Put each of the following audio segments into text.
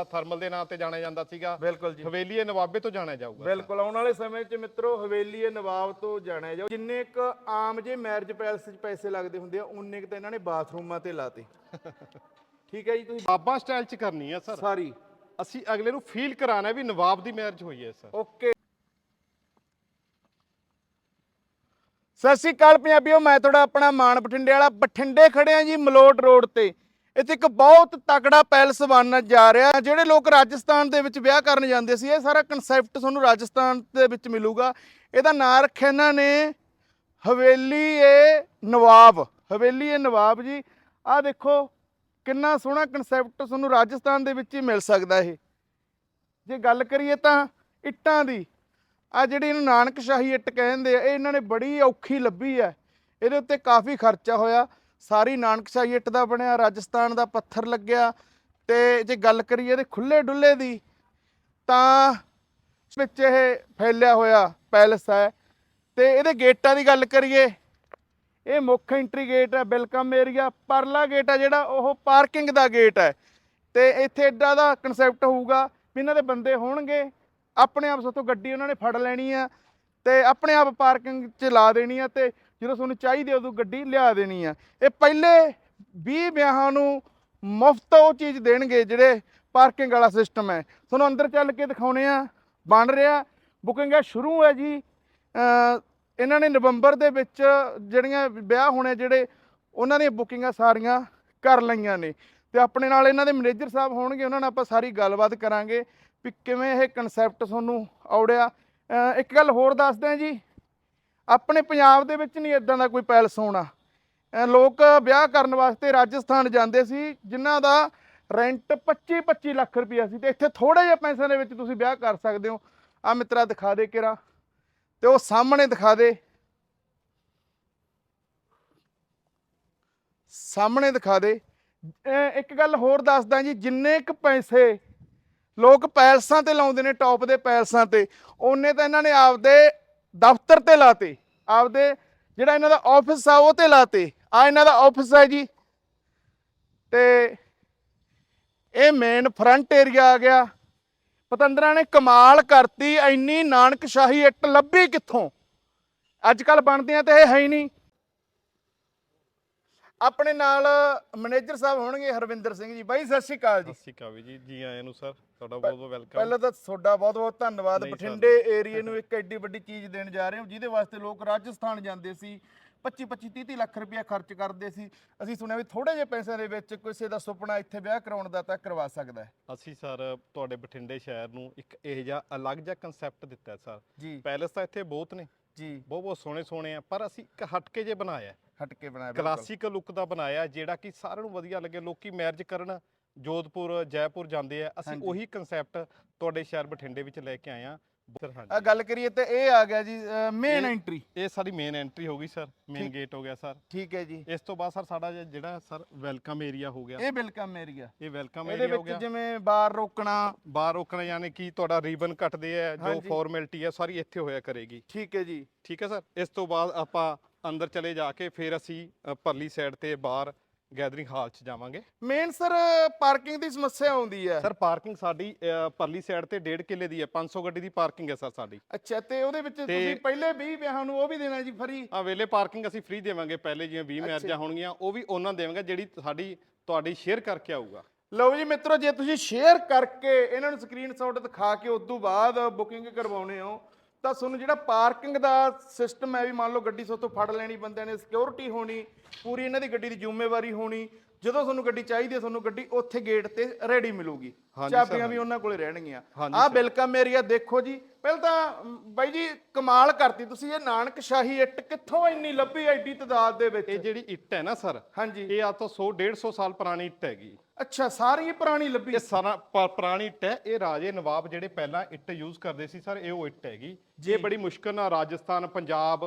ਸਾਡਾ ਥਰਮਲ ਦੇ ਨਾਂ ਤੇ ਜਾਣਿਆ ਜਾਂਦਾ ਸੀਗਾ। ਬਿਲਕੁਲ ਜੀ। ਹਵੇਲੀਏ ਨਵਾਬੇ ਤੋਂ ਜਾਣਿਆ ਜਾਊਗਾ ਬਿਲਕੁਲ ਆਉਣ ਵਾਲੇ ਸਮੇਂ 'ਚ ਮਿੱਤਰੋ ਹਵੇਲੀ ਇਹ ਨਵਾਬ ਤੋਂ ਜਾਣਿਆ ਜਾਓ ਜਿੰਨੇ ਕ ਆਮ ਜੇ ਮੈਰਿਜ ਪੈਲਸ 'ਚ ਪੈਸੇ ਲੱਗਦੇ ਹੁੰਦੇ ਆ ਉਨੇ ਕ ਤਾਂ ਇਹਨਾਂ ਨੇ ਬਾਥਰੂਮਾਂ ਤੇ ਲਾਤੇ। ਠੀਕ ਹੈ ਜੀ ਤੁਸੀਂ ਬਾਬਾ ਸਟਾਈਲ ਚ ਕਰਨੀ ਹੈ ਸਰ। ਸਾਰੀ। ਅਸੀਂ ਅਗਲੇ ਨੂੰ ਫੀਲ ਕਰਾਣਾ ਵੀ ਨਵਾਬ ਦੀ ਮੈਰਿਜ ਹੋਈ ਹੈ ਸਰ। ਓਕੇ। ਸਤਿ ਸ਼੍ਰੀ ਅਕਾਲ ਪੰਜਾਬੀਓ ਮੈਂ ਤੁਹਾਡਾ ਆਪਣਾ ਮਾਨ ਬਠਿੰਡੇ ਵਾਲਾ। ਬਠਿੰਡੇ ਖੜੇ ਆ ਜੀ ਮਲੋਟ ਰੋਡ ਤੇ। ਇੱਥੇ ਇੱਕ ਬਹੁਤ ਤਕੜਾ ਪੈਲਸ ਬਣਨ ਜਾ ਰਿਹਾ ਜਿਹੜੇ ਲੋਕ ਰਾਜਸਥਾਨ ਦੇ ਵਿੱਚ ਵਿਆਹ ਕਰਨ ਜਾਂਦੇ ਸੀ। ਇਹ ਸਾਰਾ ਕਨਸੈਪਟ ਤੁਹਾਨੂੰ ਰਾਜਸਥਾਨ ਦੇ ਵਿੱਚ ਮਿਲੂਗਾ। ਇਹਦਾ ਨਾਂ ਰੱਖਿਆ ਇਹਨਾਂ ਨੇ ਹਵੇਲੀ ਏ ਨਵਾਬ। ਹਵੇਲੀ ਏ ਨਵਾਬ ਜੀ, ਆਹ ਦੇਖੋ ਕਿੰਨਾ ਸੋਹਣਾ ਕਨਸੈਪਟ ਤੁਹਾਨੂੰ ਰਾਜਸਥਾਨ ਦੇ ਵਿੱਚ ਹੀ ਮਿਲ ਸਕਦਾ ਇਹ। ਜੇ ਗੱਲ ਕਰੀਏ ਤਾਂ ਇੱਟਾਂ ਦੀ ਆ ਜਿਹੜੀ ਇਹਨੂੰ ਨਾਨਕ ਸ਼ਾਹੀ ਇੱਟ ਕਹਿੰਦੇ ਆ, ਇਹ ਇਹਨਾਂ ਨੇ ਬੜੀ ਔਖੀ ਲੱਭੀ ਹੈ। ਇਹਦੇ ਉੱਤੇ ਕਾਫੀ ਖਰਚਾ ਹੋਇਆ। ਸਾਰੀ ਨਾਨਕਸ਼ਾਹੀ ਇੱਟ ਦਾ ਬਣਿਆ, ਰਾਜਸਥਾਨ ਦਾ ਪੱਥਰ ਲੱਗਿਆ ਤੇ ਜੇ ਗੱਲ ਕਰੀਏ ਇਹਦੇ ਖੁੱਲੇ ਡੁੱਲੇ ਦੀ, ਤਾਂ ਵਿੱਚ ਇਹ ਫੈਲਿਆ ਹੋਇਆ ਪੈਲਸ ਹੈ। ਤੇ ਇਹਦੇ ਗੇਟਾਂ ਦੀ ਗੱਲ ਕਰੀਏ, ਇਹ ਮੁੱਖ ਐਂਟਰੀ ਗੇਟ ਹੈ ਵੈਲਕਮ ਏਰੀਆ ਪਰਲਾ ਗੇਟ ਹੈ ਜਿਹੜਾ, ਉਹ ਪਾਰਕਿੰਗ ਦਾ ਗੇਟ ਹੈ। ਤੇ ਇੱਥੇ ਐਡਾ ਦਾ ਕਨਸੈਪਟ ਹੋਊਗਾ ਵੀ ਇਹਨਾਂ ਦੇ ਬੰਦੇ ਹੋਣਗੇ, ਆਪਣੇ ਆਪ ਸਾਥੋਂ ਗੱਡੀ ਉਹਨਾਂ ਨੇ ਫੜ ਲੈਣੀ ਆ ਤੇ ਆਪਣੇ ਆਪ ਪਾਰਕਿੰਗ 'ਚ ਲਾ ਦੇਣੀ ਆ ਤੇ ਜਦੋਂ ਤੁਹਾਨੂੰ ਚਾਹੀਦੀ ਉਦੋਂ ਗੱਡੀ ਲਿਆ ਦੇਣੀ ਆ। ਇਹ ਪਹਿਲੇ 20 ਵਿਆਹਾਂ ਨੂੰ ਮੁਫਤ ਉਹ ਚੀਜ਼ ਦੇਣਗੇ ਜਿਹੜੇ ਪਾਰਕਿੰਗ ਵਾਲਾ ਸਿਸਟਮ ਹੈ। ਤੁਹਾਨੂੰ ਅੰਦਰ ਚੱਲ ਕੇ ਦਿਖਾਉਣੇ ਆ, ਬਣ ਰਿਹਾ। ਬੁਕਿੰਗ ਹੈ ਸ਼ੁਰੂ ਹੈ ਜੀ। ਇਹਨਾਂ ਨੇ ਨਵੰਬਰ ਦੇ ਵਿੱਚ ਜਿਹੜੀਆਂ ਵਿਆਹ ਹੋਣੇ ਜਿਹੜੇ, ਉਹਨਾਂ ਦੀਆਂ ਬੁਕਿੰਗਾਂ ਸਾਰੀਆਂ ਕਰ ਲਈਆਂ ਨੇ। ਤੇ ਆਪਣੇ ਨਾਲ ਇਹਨਾਂ ਦੇ ਮੈਨੇਜਰ ਸਾਹਿਬ ਹੋਣਗੇ, ਉਹਨਾਂ ਨਾਲ ਆਪਾਂ ਸਾਰੀ ਗੱਲਬਾਤ ਕਰਾਂਗੇ ਵੀ ਕਿਵੇਂ ਇਹ ਕਨਸੈਪਟ ਤੁਹਾਨੂੰ ਆਉੜਿਆ ਇੱਕ ਗੱਲ ਹੋਰ ਦੱਸਦੇ ਆ ਜੀ। ਆਪਣੇ ਪੰਜਾਬ ਦੇ ਵਿੱਚ ਨਹੀਂ ਇਦਾਂ ਦਾ ਕੋਈ ਪੈਲਸ ਹੋਣਾ। ਲੋਕ ਵਿਆਹ ਕਰਨ ਵਾਸਤੇ ਰਾਜਸਥਾਨ ਜਾਂਦੇ ਸੀ, ਜਿਨ੍ਹਾਂ ਦਾ ਰੈਂਟ 25 25 ਲੱਖ ਰੁਪਈਆ ਸੀ ਤੇ ਇੱਥੇ ਥੋੜੇ ਜਿਹਾ ਪੈਸਿਆਂ ਦੇ ਵਿੱਚ ਤੁਸੀਂ ਵਿਆਹ ਕਰ ਸਕਦੇ ਹੋ। ਆ ਮਿੱਤਰਾ ਦਿਖਾ ਦੇ ਕਿਰਾ ਤੇ ਉਹ ਸਾਹਮਣੇ ਦਿਖਾ ਦੇ। ਸਾਹਮਣੇ ਦਿਖਾ ਦੇ। ਇੱਕ ਗੱਲ ਹੋਰ ਦੱਸਦਾ ਜੀ, ਜਿੰਨੇ ਕੁ ਪੈਸੇ ਲੋਕ ਪੈਲਸਾਂ ਤੇ ਲਾਉਂਦੇ ਨੇ, ਟੌਪ ਦੇ ਪੈਲਸਾਂ ਤੇ। ਉਹਨੇ ਤਾਂ ਇਹਨਾਂ ਨੇ ਆਪਦੇ ਦਫ਼ਤਰ ਤੇ ਲਾਤੇ। ਆਪਦੇ ਜਿਹੜਾ ਇਹਨਾਂ ਦਾ ਆਫਿਸ ਆ, ਉਹ ਤੇ ਲਾਤੇ। ਆ ਇਹਨਾਂ ਦਾ ਆਫਿਸ ਹੈ ਜੀ। ਤੇ ਇਹ ਮੇਨ ਫਰੰਟ ਏਰੀਆ ਆ ਗਿਆ। ਪਤੰਦਰਾਂ ਨੇ ਕਮਾਲ ਕਰਤੀ। ਇੰਨੀ ਨਾਨਕਸ਼ਾਹੀ ਇੱਟ ਲੱਭੀ ਕਿੱਥੋਂ? ਅੱਜ ਕੱਲ ਬਣਦੀਆਂ ਤੇ ਇਹ ਹੈ ਹੀ ਨਹੀਂ। ਆਪਣੇ ਨਾਲ ਮੈਨੇਜਰ ਸਾਹਿਬ ਹੋਣਗੇ ਹਰਵਿੰਦਰ ਸਿੰਘ ਜੀ। ਬਾਈ ਸਤਿ ਸ਼੍ਰੀ ਅਕਾਲ ਜੀ। ਸਤਿ ਸ਼੍ਰੀ ਅਕਾਲ ਜੀ। ਜੀ ਆਇਆਂ ਨੂੰ ਸਰ ਤੁਹਾਡਾ ਬਹੁਤ ਬਹੁਤ ਵੈਲਕਮ। ਪਹਿਲਾਂ ਤਾਂ ਤੁਹਾਡਾ ਬਹੁਤ ਬਹੁਤ ਧੰਨਵਾਦ। ਬਠਿੰਡੇ ਏਰੀਏ ਨੂੰ ਇੱਕ ਐਡੀ ਵੱਡੀ ਚੀਜ਼ ਦੇਣ ਜਾ ਰਹੇ ਹੋ ਜਿਹਦੇ ਵਾਸਤੇ ਲੋਕ ਰਾਜਸਥਾਨ ਜਾਂਦੇ ਸੀ। 25 25 30 30 ਲੱਖ ਰੁਪਇਆ ਖਰਚ ਕਰਦੇ ਸੀ। ਅਸੀਂ ਸੁਣਿਆ ਵੀ ਥੋੜੇ ਜਿਹੇ ਪੈਸਿਆਂ ਦੇ ਵਿੱਚ ਕਿਸੇ ਦਾ ਸੁਪਨਾ ਇੱਥੇ ਵਿਆਹ ਕਰਾਉਣ ਦਾ ਤਾਂ ਕਰਵਾ ਸਕਦਾ ਹੈ। ਅਸੀਂ ਸਰ ਤੁਹਾਡੇ ਬਠਿੰਡੇ ਸ਼ਹਿਰ ਨੂੰ ਇੱਕ ਇਹ ਜਿਹਾ ਅਲੱਗ ਜਿਹਾ ਕਨਸੈਪਟ ਦਿੱਤਾ ਸਰ। ਪੈਲਸ ਤਾਂ ਇੱਥੇ ਬਹੁਤ ਨੇ। ਜੀ। ਬਹੁਤ ਬਹੁਤ ਸੋਹਣੇ ਸੋਹਣੇ ਆ ਪਰ ਅਸੀਂ ਇੱਕ ਹਟਕੇ ਜੇ ਬਣਾਇਆ ਹੈ। ਹਟ ਕੇ ਬਣਾਇਆ। ਕਲਾਸੀਕਲ ਲੁੱਕ ਦਾ ਬਣਾਇਆ ਜਿਹੜਾ ਕਿ ਸਾਰਿਆਂ ਨੂੰ ਵਧੀਆ ਲੱਗੇ। ਲੋਕੀ ਮੈਰਿਜ ਕਰਨ ਜੋਧਪੁਰ ਜੈਪੁਰ ਜਾਂਦੇ ਆ। ਅਸੀਂ। ਉਹੀ ਕਨਸੈਪਟ ਤੁਹਾਡੇ ਸ਼ਹਿਰ ਬਠਿੰਡੇ ਵਿੱਚ ਲੈ ਕੇ ਆਏ ਆ ਸਰ ਆ ਹਾਂਜੀ ਗੱਲ ਕਰੀਏ ਤੇ ਇਹ ਆ ਗਿਆ ਜੀ ਮੇਨ ਐਂਟਰੀ ਇਹ ਸਾਡੀ ਮੇਨ ਐਂਟਰੀ ਹੋ ਗਈ ਸਰ। ਮੇਨ। ਗੇਟ ਹੋ ਗਿਆ ਸਰ। ਠੀਕ ਹੈ ਜੀ। ਇਸ ਤੋਂ ਬਾਅਦ ਸਰ ਸਾਡਾ ਜਿਹੜਾ ਸਰ ਵੈਲਕਮ ਏਰੀਆ ਹੋ ਗਿਆ। ਇਹ ਵੈਲਕਮ ਏਰੀਆ ਇਹ ਵੈਲਕਮ ਇਹਦੇ ਏਰੀਆ ਹੋ ਵਿੱਚ ਜਿਵੇਂ ਬਾਰ ਰੋਕਣਾ। ਬਾਹਰ ਰੋਕਣਾ ਯਾਨੀ ਕਿ ਤੁਹਾਡਾ ਰੀਬਨ ਕੱਟਦੇ ਆ ਜੋ। ਫਾਰਮੈਲਿਟੀ ਹੈ ਸਾਰੀ ਇੱਥੇ ਹੋਇਆ ਕਰੇਗੀ। ਠੀਕ ਹੈ ਜੀ। ਠੀਕ ਹੈ ਸਰ। ਇਸ ਤੋਂ ਬਾਅਦ ਆਪਾਂ ਅੰਦਰ ਚਲੇ ਜਾ ਕੇ ਫਿਰ ਅਸੀਂ ਅ, ਪਰਲੀ ਸਾਈਡ ਤੇ ਬਾਹਰ ਗੈਦਰਿੰਗ ਹਾਲ 'ਚ ਜਾਵਾਂਗੇ। ਮੇਨ ਸਰ ਪਾਰਕਿੰਗ ਦੀ ਸਮੱਸਿਆ ਆਉਂਦੀ ਹੈ। ਸਰ ਪਾਰਕਿੰਗ ਸਾਡੀ ਅ, ਪਰਲੀ ਸਾਈਡ ਤੇ 1.5 ਕਿੱਲੇ ਦੀ ਹੈ 500 ਗੱਡੀ ਦੀ ਪਾਰਕਿੰਗ ਹੈ ਸਰ ਸਾਡੀ। ਅੱਛਾ ਤੇ ਉਹਦੇ ਵਿੱਚ ਤੁਸੀਂ ਪਹਿਲੇ 20 ਵਿਆਹਾਂ ਨੂੰ ਉਹ ਵੀ ਦੇਣਾ ਜੀ ਫਰੀ ਆ ਵੇਲੇ ਪਾਰਕਿੰਗ ਅਸੀਂ ਫ੍ਰੀ ਦੇਵਾਂਗੇ ਪਹਿਲੇ ਜਿਵੇਂ 20 ਮੈਰਿਜਾਂ ਹੋਣਗੀਆਂ ਉਹ ਵੀ ਉਹਨਾਂ ਦੇਵਾਂਗੇ ਜਿਹੜੀ ਸਾਡੀ ਤੁਹਾਡੀ ਸ਼ੇਅਰ ਕਰਕੇ ਆਊਗਾ। ਲਓ ਜੀ ਮਿੱਤਰੋ ਜੇ ਤੁਸੀਂ ਸ਼ੇਅਰ ਕਰਕੇ ਇਹਨਾਂ ਨੂੰ ਸਕਰੀਨਸ਼ਾਟ ਦਿਖਾ ਕੇ ਉਸ ਤੋਂ ਬਾਅਦ ਬੁਕਿੰਗ ਕਰਵਾਉਣੇ ਹੋ ਤਾਂ ਤੁਹਾਨੂੰ ਜਿਹੜਾ ਪਾਰਕਿੰਗ ਦਾ ਸਿਸਟਮ ਹੈ ਵੀ ਮੰਨ ਲਓ ਗੱਡੀ ਸੋਤੋਂ ਫੜ ਲੈਣੀ, ਬੰਦਿਆਂ ਨੇ ਸਿਕਿਉਰਿਟੀ ਹੋਣੀ, ਪੂਰੀ ਇਹਨਾਂ ਦੀ ਗੱਡੀ ਦੀ ਜ਼ਿੰਮੇਵਾਰੀ ਹੋਣੀ ਜਦੋਂ ਤੁਹਾਨੂੰ ਗੱਡੀ ਚਾਹੀਦੀ ਹੈ ਤੁਹਾਨੂੰ ਗੱਡੀ ਉੱਥੇ ਗੇਟ ਤੇ ਰੈਡੀ ਮਿਲੂਗੀ। ਚਾਬੀਆਂ ਵੀ ਉਹਨਾਂ ਕੋਲੇ ਰਹਿਣਗੀਆਂ। sir। ਵੈਲਕਮ ਏਰੀਆ ਦੇਖੋ ਜੀ। ਪਹਿਲਾਂ ਤਾਂ ਬਾਈ ਜੀ ਕਮਾਲ ਕਰਤੀ ਤੁਸੀਂ ਇਹ ਨਾਨਕਸ਼ਾਹੀ ਇੱਟ। ਕਿੱਥੋਂ ਇੰਨੀ ਲੱਭੀ ਐਡੀ ਤਾਦਾਦ ਦੇ ਇਹ ਵਿੱਚ ਜਿਹੜੀ ਇੱਟ ਹੈ ਨਾ ਸਰ ਹਾਂਜੀ। ਇਹ ਆ ਤੋਂ 100 150 ਸਾਲ ਪੁਰਾਣੀ ਇੱਟ ਹੈਗੀ। ਅੱਛਾ ਸਾਰੀ ਹੀ ਪੁਰਾਣੀ ਲੱਭੀ? ਇਹ ਸਾਰਾ ਪੁਰਾਣੀ ਇੱਟ ਹੈ। ਇਹ ਰਾਜੇ ਨਵਾਬ ਜਿਹੜੇ ਪਹਿਲਾਂ ਇੱਟ ਯੂਜ਼ ਕਰਦੇ ਸੀ ਸਰ ਇਹ ਉਹ ਇੱਟ ਹੈਗੀ। ਜੇ। ਬੜੀ ਮੁਸ਼ਕਲ ਨਾਲ ਰਾਜਸਥਾਨ ਪੰਜਾਬ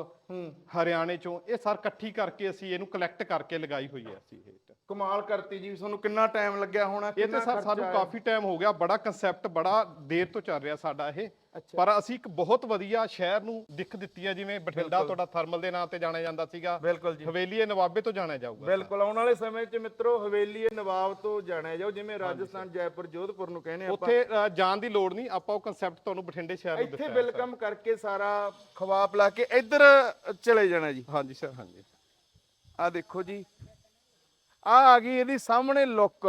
ਹਰਿਆਣੇ ਚੋਂ ਇਹ ਸਰ ਇਕੱਠੀ ਕਰਕੇ ਅਸੀਂ ਇਹਨੂੰ ਕਲੈਕਟ ਕਰਕੇ ਲਗਾਈ ਹੋਈ ਹੈ ਅਸੀਂ ਇਹ। ਕਮਾਲ ਕਰਤੀ ਜੀ ਤੁਹਾਨੂੰ ਕਿੰਨਾ ਟਾਈਮ ਲੱਗਿਆ ਹੋਣਾ। ਇਹ ਤੇ ਸਰ ਸਾਨੂੰ? ਕਾਫੀ ਟਾਈਮ ਹੋ ਗਿਆ ਬੜਾ ਕਨਸੈਪਟ ਬੜਾ ਦੇਰ ਤੋਂ ਚੱਲ ਰਿਹਾ ਸਾਡਾ ਇਹ। ਪਰ ਅਸੀਂ ਇੱਕ ਬਹੁਤ ਵਧੀਆ ਸ਼ਹਿਰ ਨੂੰ ਦਿੱਖ ਦਿੱਤੀ ਹੈ ਜਿਵੇਂ ਬਠਿੰਡਾ ਤੁਹਾਡਾ ਥਰਮਲ ਦੇ ਨਾਂ ਤੇ ਜਾਣਿਆ ਜਾਂਦਾ ਸੀਗਾ। ਬਿਲਕੁਲ ਜੀ। ਹਵੇਲੀਏ ਨਵਾਬੇ ਤੋਂ ਜਾਣਿਆ ਜਾਊਗਾ। ਬਿਲਕੁਲ ਆਉਣ ਵਾਲੇ ਸਮੇਂ 'ਚ ਮਿੱਤਰੋ ਹਵੇਲੀਏ ਨਵਾਬ ਤੋਂ ਜਾਣਿਆ ਜਾਓ ਜਿਵੇਂ ਰਾਜਸਥਾਨ ਜੈਪੁਰ ਜੋਧਪੁਰ ਨੂੰ ਕਹਿੰਦੇ ਆਪਾਂ। ਉੱਥੇ ਜਾਣ ਦੀ ਲੋੜ ਨਹੀਂ ਆਪਾਂ ਉਹ ਕਨਸੈਪਟ ਤੁਹਾਨੂੰ ਬਠਿੰਡੇ ਸ਼ਹਿਰ ਨੂੰ ਇੱਥੇ ਦਿੱਤਾ ਵੈਲਕਮ ਕਰਕੇ ਸਾਰਾ ਖਵਾ ਪਿਲਾ ਕੇ ਇੱਧਰ ਚਲੇ ਜਾਣਾ ਜੀ। ਹਾਂਜੀ ਸਰ ਹਾਂਜੀ। ਆ ਦੇਖੋ ਜੀ ਆ ਆ ਗਈ ਇਹਦੀ ਸਾਹਮਣੇ ਲੁੱਕ।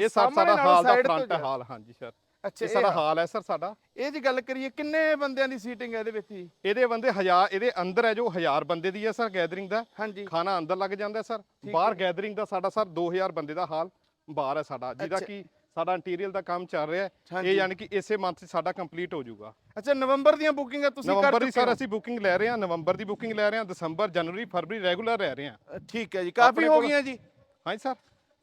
ਇਹ ਸਰ ਸਾਡਾ ਹਾਲ ਦਾ ਫਰੰਟ ਹਾਲ ਹਾਂਜੀ ਸਰ ਅੱਛਾ ਇਹ ਸਾਡਾ ਹਾਲ ਹੈ ਸਰ ਸਾਡਾ। ਇਹ ਜੀ ਗੱਲ ਕਰੀਏ ਕਿੰਨੇ ਬੰਦਿਆਂ ਦੀ ਸੀਟਿੰਗ ਹੈ ਇਹਦੇ ਵਿੱਚ ਜੀ? ਇਹਦੇ ਬੰਦੇ ਹਜ਼ਾਰ ਇਹਦੇ ਅੰਦਰ ਹੈ ਜੋ ਹਜ਼ਾਰ ਬੰਦੇ ਦੀ ਹੈ ਸਰ ਗੈਦਰਿੰਗ ਦਾ। ਹਾਂਜੀ। ਖਾਣਾ ਅੰਦਰ ਲੱਗ ਜਾਂਦਾ ਸਰ ਬਾਹਰ ਗੈਦਰਿੰਗ ਦਾ ਸਾਡਾ ਸਰ 2000 ਬੰਦੇ ਦਾ ਹਾਲ ਬਾਹਰ ਹੈ ਸਾਡਾ। ਜਿਹਦਾ। ਕਿ ਸਾਡਾ ਇੰਟੀਰੀਅਰ ਦਾ ਕੰਮ ਚੱਲ ਰਿਹਾ ਹੈ। ਇਹ ਯਾਨੀ ਕਿ ਇਸੇ ਮੰਥ ਸਾਡਾ ਕੰਪਲੀਟ ਹੋ ਜਾਊਗਾ। ਅੱਛਾ ਨਵੰਬਰ ਦੀਆਂ ਬੁਕਿੰਗਾਂ ਤੁਸੀਂ ਕਰ ਨਵੰਬਰ ਦੀ ਸਰ ਅਸੀਂ ਬੁਕਿੰਗ ਲੈ ਰਹੇ ਹਾਂ ਨਵੰਬਰ ਦੀ ਬੁਕਿੰਗ ਲੈ ਰਹੇ ਹਾਂ ਦਸੰਬਰ ਜਨਵਰੀ ਫਰਵਰੀ ਰੈਗੂਲਰ ਰਹਿ ਰਹੇ ਹਾਂ। ਠੀਕ ਹੈ ਜੀ ਕਾਫੀ ਹੋ ਗਈਆਂ ਜੀ। ਹਾਂਜੀ ਸਰ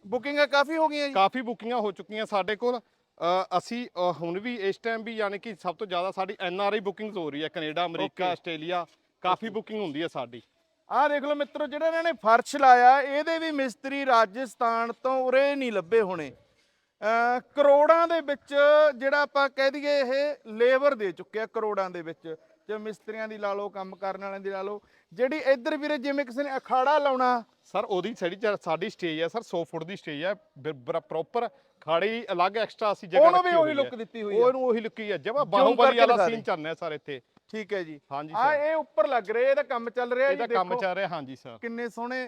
ਬੁਕਿੰਗਾਂ ਕਾਫੀ ਹੋ ਗਈਆਂ ਜੀ। ਕਾਫੀ ਬੁਕਿੰਗਾਂ ਹੋ ਚੁੱਕੀਆਂ ਸਾਡੇ ਕੋਲ। ਅ, ਅਸੀਂ ਅ, ਹੁਣ ਵੀ ਇਸ ਟਾਈਮ ਵੀ ਯਾਨੀ ਕਿ ਸਭ ਤੋਂ ਜ਼ਿਆਦਾ ਸਾਡੀ ਐਨ ਆਰ ਆਈ ਬੁਕਿੰਗਸ ਹੋ ਰਹੀ ਹੈ ਕੈਨੇਡਾ ਅਮਰੀਕਾ Okay. ਆਸਟ੍ਰੇਲੀਆ ਕਾਫੀ ਬੁਕਿੰਗ ਹੁੰਦੀ ਹੈ ਸਾਡੀ। ਆਹ ਦੇਖ ਲਓ ਮਿੱਤਰੋ ਜਿਹੜਾ ਇਹਨਾਂ ਨੇ ਫਰਸ਼ ਲਾਇਆ ਇਹਦੇ ਵੀ ਮਿਸਤਰੀ ਰਾਜਸਥਾਨ ਤੋਂ ਉਰੇ ਨਹੀਂ ਲੱਭੇ ਹੋਣੇ। ਅਹ ਕਰੋੜਾਂ ਦੇ ਵਿੱਚ ਜਿਹੜਾ ਆਪਾਂ ਕਹਿ ਦਈਏ ਇਹ ਲੇਬਰ ਦੇ ਚੁੱਕਿਆ ਕਰੋੜਾਂ ਦੇ ਵਿੱਚ। ਜੇ ਮਿਸਤਰੀਆਂ ਦੀ ਲਾ ਲਓ ਕੰਮ ਕਰਨ ਵਾਲਿਆਂ ਦੀ ਲਾ ਲਓ ਜਿਹੜੀ ਇੱਧਰ ਵੀਰੇ ਜਿਵੇਂ ਕਿਸੇ ਨੇ ਅਖਾੜਾ ਲਾਉਣਾ। ਸਰ ਉਹਦੀ ਸਾਡੀ ਸਾਡੀ ਸਟੇਜ ਹੈ ਸਰ 100 ਫੁੱਟ ਦੀ ਸਟੇਜ ਹੈ ਪ੍ਰੋਪਰ ਖਾੜੀ ਅਲੱਗ ਐਕਸਟਰਾ ਅਸੀਂ ਜਗ੍ਹਾ ਉਹਨੂੰ ਵੀ ਉਹੀ ਹੈ। ਦਿੱਤੀ ਹੋਈ ਹੈ। ਉਹਨੂੰ ਉਹੀ ਲੁੱਕ ਹੀ ਜਮਾ ਬਾਹੂਬਲੀ ਵਾਲਾ ਦਿਖਾ ਸੀਨ ਦੇ। ਚੱਲ ਰਿਹਾ ਸਰ ਇੱਥੇ। ਠੀਕ ਹੈ ਜੀ। ਹਾਂਜੀ ਆ ਸਰ ਇਹ ਉੱਪਰ ਲੱਗ ਰਿਹਾ ਇਹਦਾ ਕੰਮ ਚੱਲ ਰਿਹਾ ਜੀ ਇਹਦਾ ਕੰਮ ਦੇਖੋ। ਚੱਲ ਰਿਹਾ ਹਾਂਜੀ ਸਰ ਕਿੰਨੇ ਸੋਹਣੇ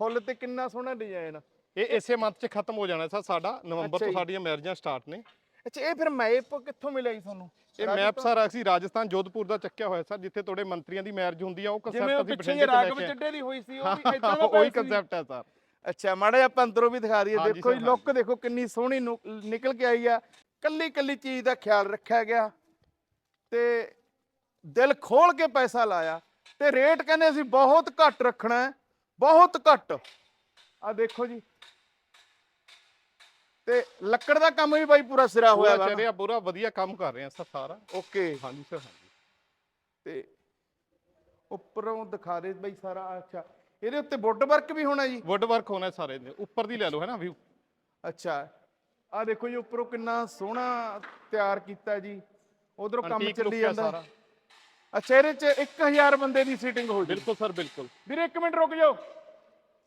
ਫੁੱਲ ਤੇ ਕਿੰਨਾ ਸੋਹਣਾ ਡਿਜ਼ਾਈਨ ਇਹ ਇਸੇ ਮੰਥ 'ਚ ਖਤਮ ਹੋ ਜਾਣਾ ਸਰ ਸਾਡਾ ਨਵੰਬਰ ਤੋਂ। ਸਾਡੀਆਂ ਮੈਰਿਜਾਂ ਸਟਾਰਟ ਨੇ। ਅੱਛਾ ਇਹ ਫਿਰ ਮੈਪ ਕਿੱਥੋਂ ਮਿਲਿਆ ਜੀ ਤੁਹਾਨੂੰ? ਇਹ ਮੈਪ ਸਰ ਅਸੀਂ ਰਾਜਸਥਾਨ ਜੋਧਪੁਰ ਦਾ ਚੱਕਿਆ ਹੋਇਆ ਸਰ ਜਿੱਥੇ ਤੁਹਾਡੇ ਮੰਤਰੀਆਂ ਦੀ ਮੈਰਿਜ ਹੁੰਦੀ ਆ ਉਹ ਕਨਸੈਪਟ ਅਸੀਂ ਪਿੱਛੇ ਬਠਿੰਡੇ ਤੋਂ ਲੈ ਕੇ ਚੱਡੇ ਦੀ ਹੋਈ ਸੀ ਉਹ ਵੀ। ਇਦਾਂ ਦਾ ਉਹੀ। ਕਨਸੈਪਟ ਹੈ ਸਰ। ਅੱਛਾ ਮਾੜਾ ਜਿਹਾ ਆਪਾਂ ਅੰਦਰੋਂ ਵੀ ਦਿਖਾ ਦਈਏ ਦੇਖੋ ਜੀ ਲੁੱਕ ਦੇਖੋ ਕਿੰਨੀ ਸੋਹਣੀ ਨਿਕਲ ਕੇ ਆਈ ਆ। ਕੱਲੀ ਕੱਲੀ ਚੀਜ਼ ਦਾ ਖਿਆਲ ਰੱਖਿਆ ਗਿਆ। ਤੇ ਦਿਲ ਖੋਲ ਕੇ ਪੈਸਾ ਲਾਇਆ। ਤੇ ਰੇਟ ਕਹਿੰਦੇ ਅਸੀਂ ਬਹੁਤ ਘੱਟ ਰੱਖਣਾ ਹੈ ਬਹੁਤ ਘੱਟ। ਆ ਦੇਖੋ ਜੀ ਤੇ ਲੱਕੜ ਦਾ ਕੰਮ ਵੀ ਬਾਈ ਪੂਰਾ ਸਿਰਾ ਹੋਇਆ ਪੂਰਾ ਵਾ ਰਿਹਾ ਪੂਰਾ ਵਧੀਆ ਕੰਮ ਕਰ ਰਹੇ ਆ ਸਰ ਸਾਰਾ। ਓਕੇ। ਹਾਂਜੀ ਸਰ ਹਾਂਜੀ। ਤੇ ਉੱਪਰੋਂ ਦਿਖਾ ਦੇ ਬਾਈ ਸਾਰਾ ਅੱਛਾ। ਇਹਦੇ ਉੱਤੇ ਵੁੱਡ ਵਰਕ ਵੀ ਹੋਣਾ ਜੀ? ਵੁੱਡ ਵਰਕ ਹੋਣਾ ਸਾਰੇ ਦੇ ਉੱਪਰ ਦੀ ਲੈ ਲਓ ਹੈ ਨਾ ਵਿਊ ਅੱਛਾ। ਆ ਦੇਖੋ ਜੀ ਉੱਪਰੋਂ ਕਿੰਨਾ ਸੋਹਣਾ ਤਿਆਰ ਕੀਤਾ ਜੀ। ਉਧਰੋਂ ਕੰਮ ਚੱਲੀ ਜਾਂਦਾ। ਅੱਛਾ ਇਹਦੇ ਚ 1000 ਬੰਦੇ ਦੀ ਸੀਟਿੰਗ ਹੋ ਜੀ। ਬਿਲਕੁਲ ਸਰ ਬਿਲਕੁਲ। ਵੀਰੇ ਇੱਕ ਮਿੰਟ ਰੁਕ ਜਾਓ।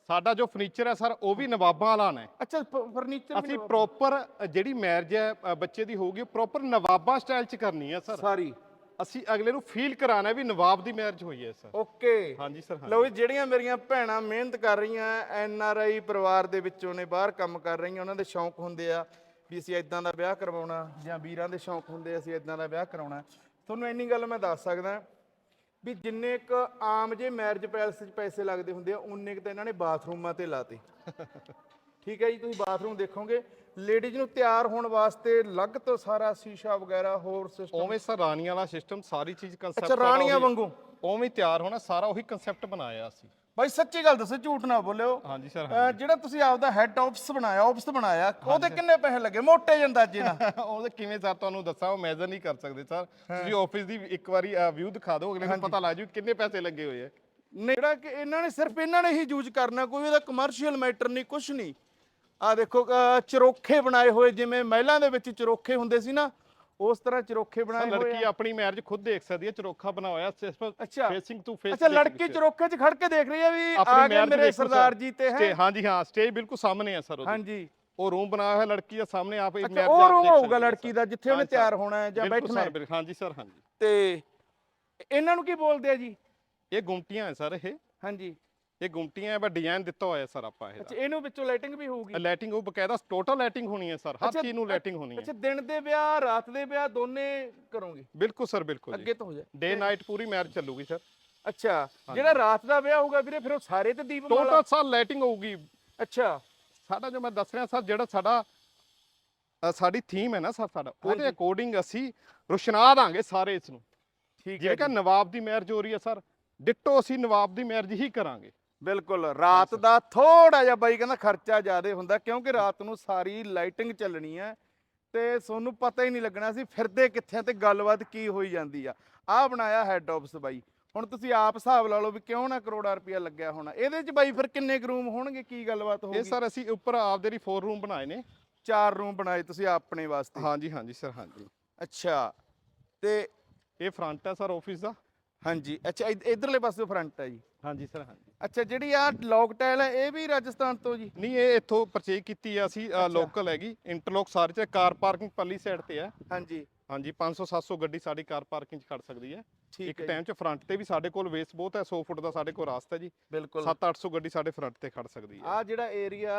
ਸਾਡਾ ਜੋ ਫਰਨੀਚਰ ਹੈ ਸਰ ਉਹ ਵੀ ਨਵਾਬਾਂ ਵਾਲਾ ਨੇ। ਅੱਛਾ ਫਰਨੀਚਰ ਅਸੀਂ ਪ੍ਰੋਪਰ ਜਿਹੜੀ ਮੈਰਿਜ ਹੈ ਬੱਚੇ ਦੀ ਹੋਊਗੀ ਪ੍ਰੋਪਰ ਨਵਾਬਾਂ ਸਟਾਈਲ ਚ ਕਰਨੀ ਹੈ ਸਰ। ਸਾਰੀ। ਅਸੀਂ ਅਗਲੇ ਨੂੰ ਫੀਲ ਕਰਾਣਾ ਵੀ ਨਵਾਬ ਦੀ ਮੈਰਿਜ ਹੋਈ ਹੈ ਸਰ। ਓਕੇ। ਹਾਂਜੀ ਸਰ ਲਓ ਜਿਹੜੀਆਂ ਮੇਰੀਆਂ ਭੈਣਾਂ ਮਿਹਨਤ ਕਰ ਰਹੀਆਂ ਐਨ ਆਰ ਆਈ ਪਰਿਵਾਰ ਦੇ ਵਿੱਚੋਂ ਨੇ ਬਾਹਰ ਕੰਮ ਕਰ ਰਹੀਆਂ ਉਹਨਾਂ ਦੇ ਸ਼ੌਂਕ ਹੁੰਦੇ ਆ ਵੀ ਅਸੀਂ ਇਦਾਂ ਦਾ ਵਿਆਹ ਕਰਵਾਉਣਾ ਜਾਂ ਵੀਰਾਂ ਦੇ ਸ਼ੌਂਕ ਹੁੰਦੇ ਅਸੀਂ ਇਦਾਂ ਦਾ ਵਿਆਹ ਕਰਾਉਣਾ। ਤੁਹਾਨੂੰ ਇੰਨੀ ਗੱਲ ਮੈਂ ਦੱਸ ਸਕਦਾ ਵੀ ਜਿੰਨੇ ਕ ਆਮ ਜੇ ਮੈਰਿਜ ਪੈਲਸ 'ਚ ਪੈਸੇ ਲੱਗਦੇ ਹੁੰਦੇ ਆ, ਉਨੇ ਕ ਤਾਂ ਇਹਨਾਂ ਨੇ ਬਾਥਰੂਮਾਂ ਤੇ ਲਾਤੇ। ਠੀਕ ਹੈ ਜੀ ਤੁਸੀਂ ਬਾਥਰੂਮ ਦੇਖੋਗੇ। ਲੇਡੀਜ਼ ਨੂੰ ਤਿਆਰ ਹੋਣ ਵਾਸਤੇ ਅਲੱਗ ਤੋਂ ਸਾਰਾ ਸ਼ੀਸ਼ਾ ਵਗੈਰਾ ਹੋਰ ਸਿਸਟਮ ਉਵੇਂ ਸਰ ਰਾਣੀਆਂ ਵਾਲਾ ਸਿਸਟਮ ਸਾਰੀ ਚੀਜ਼ ਕਨਸੈਪਟ ਅੱਛਾ ਰਾਣੀਆਂ ਵਾਂਗੂ? ਉਵੇਂ ਤਿਆਰ ਹੋਣਾ ਸਾਰਾ ਉਹੀ ਕਨਸੈਪਟ ਬਣਾਇਆ ਅਸੀਂ। ਬਾਈ ਸੱਚੀ ਗੱਲ ਦੱਸੋ ਝੂਠ ਨਾ ਬੋਲਿਓ। ਹਾਂਜੀ ਸਰ ਜਿਹੜਾ ਤੁਸੀਂ ਆਪਦਾ ਹੈੱਡ ਆਫਿਸ ਬਣਾਇਆ ਆਫਿਸ ਬਣਾਇਆ ਉਹਦੇ ਕਿੰਨੇ ਪੈਸੇ ਲੱਗੇ? ਮੋਟੇ ਜਿਹੇ ਅੰਦਾਜ਼ੇ ਨਾਲ। ਉਹਦੇ ਕਿਵੇਂ ਸਰ ਤੁਹਾਨੂੰ ਦੱਸਾਂ ਉਹ ਮੈਜ਼ਰ ਨਹੀਂ ਕਰ ਸਕਦੇ ਸਰ। ਤੁਸੀਂ ਆਫਿਸ ਦੀ ਇੱਕ ਵਾਰੀ ਵਿਊ ਦਿਖਾ ਦਿਓ ਅਗਲੇ ਨੂੰ ਪਤਾ ਲੱਗ ਜੂ ਕਿੰਨੇ ਪੈਸੇ ਲੱਗੇ ਹੋਏ ਆ। ਜਿਹੜਾ ਕਿ ਇਹਨਾਂ ਨੇ ਸਿਰਫ ਇਹਨਾਂ ਨੇ ਹੀ ਯੂਜ਼ ਕਰਨਾ ਕੋਈ ਉਹਦਾ ਕਮਰਸ਼ੀਅਲ ਮੈਟਰ ਨਹੀਂ ਕੁਝ ਨਹੀਂ। ਆ ਦੇਖੋ ਅਹ ਚਰੋਖੇ ਬਣਾਏ ਹੋਏ ਜਿਵੇਂ ਮਹਿਲਾਂ ਦੇ ਵਿੱਚ ਚਰੋਖੇ ਹੁੰਦੇ ਸੀ ਨਾ ਉਸ ਤਰ੍ਹਾਂ ਚਰੋਖੇ ਬਣਾਏ ਹੋਏ ਲੜਕੀ ਆ। ਆਪਣੀ ਮੈਰਿਜ ਖੁਦ ਦੇਖ ਸਕਦੀ ਹੈ ਚਰੋਖਾ ਬਣਾ ਹੋਇਆ ਅੱਛਾ। ਫੇਸਿੰਗ ਟੂ ਫੇਸ ਅੱਛਾ ਲੜਕੀ ਚਰੋਖੇ 'ਚ ਖੜ ਕੇ ਦੇਖ ਰਹੀ ਹੈ ਵੀ ਆ ਗਏ ਮੇਰੇ ਸਰਦਾਰ ਜੀ ਤੇ ਹੈ? ਹਾਂਜੀ ਹਾਂ ਸਟੇਜ ਬਿਲਕੁਲ ਸਾਹਮਣੇ ਹੈ ਸਰ ਉਹਦੇ। ਹਾਂਜੀ। ਉਹ ਰੂਮ ਬਣਾਇਆ ਹੋਇਆ ਲੜਕੀ ਦੇ ਸਾਹਮਣੇ ਆਪ ਇੱਕ ਅੱਛਾ ਉਹ ਰੂਮ ਹੋਊਗਾ ਲੜਕੀ ਦਾ ਜਿੱਥੇ ਉਹਨੇ ਤਿਆਰ ਹੋਣਾ ਹੈ ਜਾਂ ਬੈਠਣਾ ਹੈ। ਹੈ ਹਾਂਜੀ ਸਰ ਹਾਂਜੀ। ਤੇ ਇਹਨਾਂ ਨੂੰ ਕੀ ਬੋਲਦੇ ਆ ਜੀ? ਇਹ ਗੁੰਮਟੀਆਂ ਹੈ ਸਰ ਇਹ। ਹਾਂਜੀ। ਇਹ ਗੁੰਮਟੀਆਂ ਹੈ ਬਟ ਡਿਜ਼ਾਈਨ ਦਿੱਤਾ ਹੋਇਆ ਸਰ ਆਪਾਂ ਇਹਦਾ। ਅੱਛਾ ਇਹਨੂੰ ਵਿੱਚੋਂ ਲਾਈਟਿੰਗ ਵੀ ਹੋਊਗੀ? ਲਾਈਟਿੰਗ ਉਹ ਬਕਾਇਦਾ ਟੋਟਲ ਲਾਈਟਿੰਗ ਹੋਣੀ ਹੈ ਸਰ ਹਰ ਅੱਛਾ, ਚੀਜ਼ ਨੂੰ ਲਾਈਟਿੰਗ ਹੋਣੀ ਹੈ ਅੱਛਾ ਦਿਨ ਦੇ ਵਿਆਹ ਰਾਤ ਦੇ ਵਿਆਹ ਦੋਨੇ ਕਰੋਗੇ? ਬਿਲਕੁਲ ਸਰ ਬਿਲਕੁਲ ਅੱਗੇ ਤੋਂ ਹੋ ਜਾ ਡੇ ਨਾਈਟ ਪੂਰੀ ਮੈਰਿਜ ਚੱਲੂਗੀ ਸਰ। ਅੱਛਾ ਜਿਹੜਾ ਰਾਤ ਦਾ ਵਿਆਹ ਹੋਊਗਾ ਵੀਰੇ ਫਿਰ ਉਹ ਸਾਰੇ ਤੇ ਦੀਪ ਟੋਟਲ ਸਰ ਲਾਈਟਿੰਗ ਹੋਊਗੀ। ਅੱਛਾ। ਸਾਡਾ ਜੋ ਮੈਂ ਦੱਸ ਰਿਹਾ ਸਰ ਜਿਹੜਾ ਸਾਡਾ ਅ, ਸਾਡੀ ਥੀਮ ਹੈ ਨਾ ਸਰ ਸਾਡਾ ਉਹਦੇ ਅਕੋਰਡਿੰਗ ਅਸੀਂ ਰੁਸ਼ਨਾ ਦਾਂਗੇ ਸਾਰੇ ਇਸ ਨੂੰ। ਠੀਕ ਜਿਵੇਂ ਕਿ ਨਵਾਬ ਦੀ ਮੈਰਿਜ ਹੋ ਰਹੀ ਹੈ ਸਰ ਡਿੱਟੋ ਅਸੀਂ ਨਵਾਬ ਦੀ ਮੈਰਿਜ ਹੀ ਕਰਾਂਗੇ। ਬਿਲਕੁਲ ਰਾਤ ਦਾ ਥੋੜਾ ਜਿਹਾ ਬਾਈ ਕਹਿੰਦਾ ਖਰਚਾ ਜ਼ਿਆਦਾ ਹੁੰਦਾ ਕਿਉਂਕਿ ਰਾਤ ਨੂੰ ਸਾਰੀ ਲਾਈਟਿੰਗ ਚੱਲਣੀ ਹੈ ਤੇ ਤੁਹਾਨੂੰ ਪਤਾ ਹੀ ਨਹੀਂ ਲੱਗਣਾ ਸੀ ਫਿਰਦੇ ਕਿੱਥੇ ਤੇ ਗੱਲਬਾਤ ਕੀ ਹੋਈ ਜਾਂਦੀ ਆ। ਆ ਬਣਾਇਆ ਹੈੱਡ ਆਫਿਸ ਬਾਈ। ਹੁਣ ਤੁਸੀਂ ਆਪ ਹਿਸਾਬ ਲਾ ਲਓ ਵੀ ਕਿਉਂ ਨਾ ਕਰੋੜਾ ਰੁਪਇਆ ਲੱਗਿਆ ਹੋਣਾ। ਇਹਦੇ ਚ ਬਾਈ ਫਿਰ ਕਿੰਨੇ ਰੂਮ ਹੋਣਗੇ? ਕੀ ਗੱਲਬਾਤ ਇਹ ਹੋਊਗੀ? ਸਰ ਅਸੀਂ ਉੱਪਰ ਆਪਦੇ ਲਈ 4 ਰੂਮ ਬਣਾਏ ਨੇ। ਚਾਰ ਰੂਮ ਬਣਾਏ ਤੁਸੀਂ ਆਪਣੇ ਵਾਸਤੇ। ਹਾਂਜੀ ਹਾਂਜੀ ਸਰ ਹਾਂਜੀ। ਅੱਛਾ ਤੇ ਇਹ ਫਰੰਟ ਹੈ ਸਰ ਆਫਿਸ ਦਾ। ਹਾਂਜੀ ਅੱਛਾ ਇਧ- ਇਧਰਲੇ ਪਾਸੇ ਫਰੰਟ ਹੈ ਜੀ। ਹਾਂਜੀ ਸਰ ਹਾਂਜੀ। ਅੱਛਾ ਜਿਹੜੀ ਆ ਲੌਕ ਟਾਈਲ ਹੈ ਇਹ ਵੀ ਰਾਜਸਥਾਨ ਤੋਂ ਜੀ? ਨਹੀਂ ਇਹ ਇੱਥੋਂ ਪਰਚੇਜ ਕੀਤੀ ਆ ਅਸੀਂ ਲੋਕਲ ਹੈਗੀ ਇੰਟਰਲੋਕ ਸਾਰੇ ਚ ਕਾਰ ਪਾਰਕਿੰਗ ਪਰਲੀ ਸਾਈਡ ਤੇ ਹੈ। ਹਾਂਜੀ। ਹਾਂਜੀ 500 700 ਗੱਡੀ ਸਾਡੀ ਕਾਰ ਪਾਰਕਿੰਗ 'ਚ ਖੜ ਸਕਦੀ ਹੈ। ਇੱਕ ਟਾਈਮ 'ਚ ਫਰੰਟ ਤੇ ਵੀ ਸਾਡੇ ਕੋਲ ਵੇਸ ਬਹੁਤ ਹੈ 100 ਫੁੱਟ ਦਾ ਸਾਡੇ ਕੋਲ ਰਾਸਤਾ ਜੀ। ਬਿਲਕੁਲ। 7-800 ਗੱਡੀ ਸਾਡੇ ਫਰੰਟ ਤੇ ਖੜ ਸਕਦੀ ਹੈ। ਆ ਜਿਹੜਾ ਏਰੀਆ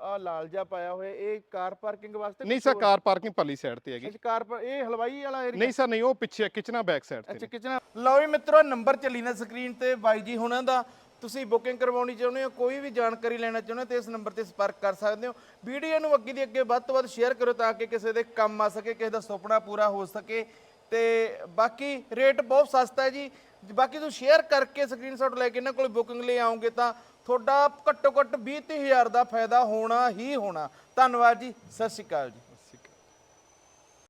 ਆ ਲਾਲ ਜਿਹਾ ਪਾਇਆ ਹੋਇਆ ਇਹ ਕਾਰ ਪਾਰਕਿੰਗ ਵਾਸਤੇ ਨਹੀਂ ਸਰ ਕਾਰ ਪਾਰਕਿੰਗ ਪਰਲੀ ਸਾਈਡ ਤੇ ਹੈਗੀ। ਅੱਛਾ ਕਾਰ ਇਹ ਹਲਵਾਈ ਵਾਲਾ ਏਰੀਆ ਨਹੀਂ ਸਰ ਨਹੀਂ ਉਹ ਪਿੱਛੇ ਕਿਚਨਾ ਬੈਕ ਸਾਈਡ ਤੇ ਅੱਛਾ। ਕਿਚਨ ਲਓ ਵੀ ਮਿੱਤਰੋ ਨੰਬਰ ਚੱਲੀ ਨਾ ਸਕਰੀਨ ਤੇ ਬਾਈ ਜੀ ਹੁਣਾਂ ਦਾ। ਤੁਸੀਂ ਬੁਕਿੰਗ ਕਰਵਾਉਣੀ ਚਾਹੁੰਦੇ ਹੋ ਕੋਈ ਵੀ ਜਾਣਕਾਰੀ ਲੈਣਾ ਚਾਹੁੰਦੇ ਹੋ ਤੇ ਇਸ ਨੰਬਰ ਤੇ ਸੰਪਰਕ ਕਰ ਸਕਦੇ ਹੋ। ਵੀਡੀਓ ਨੂੰ ਅੱਗੇ ਦੀ ਅੱਗੇ ਵੱਧ ਤੋਂ ਵੱਧ ਸ਼ੇਅਰ ਕਰੋ ਤਾਂ ਕਿ ਕਿਸੇ ਦੇ ਕੰਮ ਆ ਸਕੇ ਕਿਸੇ ਦਾ ਸੁਪਨਾ ਪੂਰਾ ਹੋ ਸਕੇ। ਤੇ ਬਾਕੀ ਰੇਟ ਬਹੁਤ ਸਸਤਾ ਹੈ ਜੀ। ਬਾਕੀ ਤੁਸੀਂ ਸ਼ੇਅਰ ਕਰਕੇ ਸਕਰੀਨਸ਼ਾਟ ਲੈ ਕੇ ਇਹਨਾਂ ਕੋਲ ਬੁਕਿੰਗ ਲਈ ਆਉਂਗੇ ਤਾਂ ਤੁਹਾਡਾ ਘੱਟੋ ਘੱਟ 20 ਹਜ਼ਾਰ ਦਾ ਫਾਇਦਾ ਹੋਣਾ ਹੀ ਹੋਣਾ। ਧੰਨਵਾਦ ਜੀ, ਸਤਿ ਸ਼੍ਰੀ ਅਕਾਲ ਜੀ।